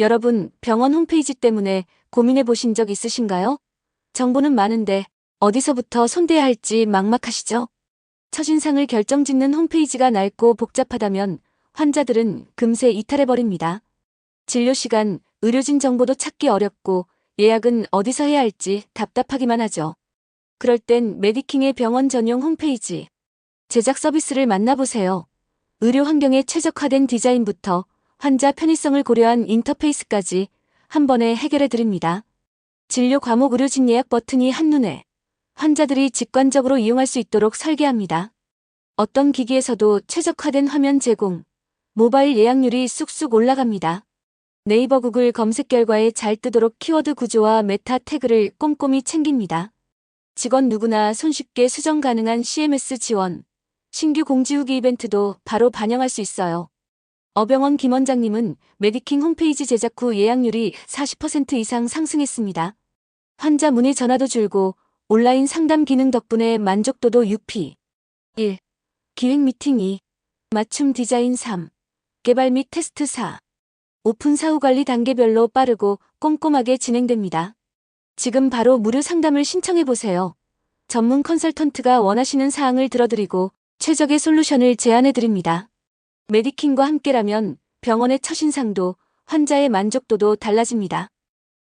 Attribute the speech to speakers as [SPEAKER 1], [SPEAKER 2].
[SPEAKER 1] 여러분, 병원 홈페이지 때문에 고민해 보신 적 있으신가요? 정보는 많은데 어디서부터 손대야 할지 막막하시죠? 첫인상을 결정짓는 홈페이지가 낡고 복잡하다면 환자들은 금세 이탈해버립니다. 진료 시간, 의료진 정보도 찾기 어렵고 예약은 어디서 해야 할지 답답하기만 하죠. 그럴 땐 메디킹의 병원 전용 홈페이지, 제작 서비스를 만나보세요. 의료 환경에 최적화된 디자인부터 환자 편의성을 고려한 인터페이스까지 한 번에 해결해 드립니다. 진료 과목 의료진 예약 버튼이 한눈에 환자들이 직관적으로 이용할 수 있도록 설계합니다. 어떤 기기에서도 최적화된 화면 제공, 모바일 예약률이 쑥쑥 올라갑니다. 네이버 구글 검색 결과에 잘 뜨도록 키워드 구조와 메타 태그를 꼼꼼히 챙깁니다. 직원 누구나 손쉽게 수정 가능한 CMS 지원, 신규 공지 후기 이벤트도 바로 반영할 수 있어요. 어병원 김 원장님은 메디킹 홈페이지 제작 후 예약률이 40% 이상 상승했습니다. 환자 문의 전화도 줄고 온라인 상담 기능 덕분에 만족도도 유피. 1. 기획 미팅 2. 맞춤 디자인 3. 개발 및 테스트 4. 오픈 사후 관리 단계별로 빠르고 꼼꼼하게 진행됩니다. 지금 바로 무료 상담을 신청해 보세요. 전문 컨설턴트가 원하시는 사항을 들어드리고 최적의 솔루션을 제안해 드립니다. 메디킹과 함께라면 병원의 첫인상도 환자의 만족도도 달라집니다.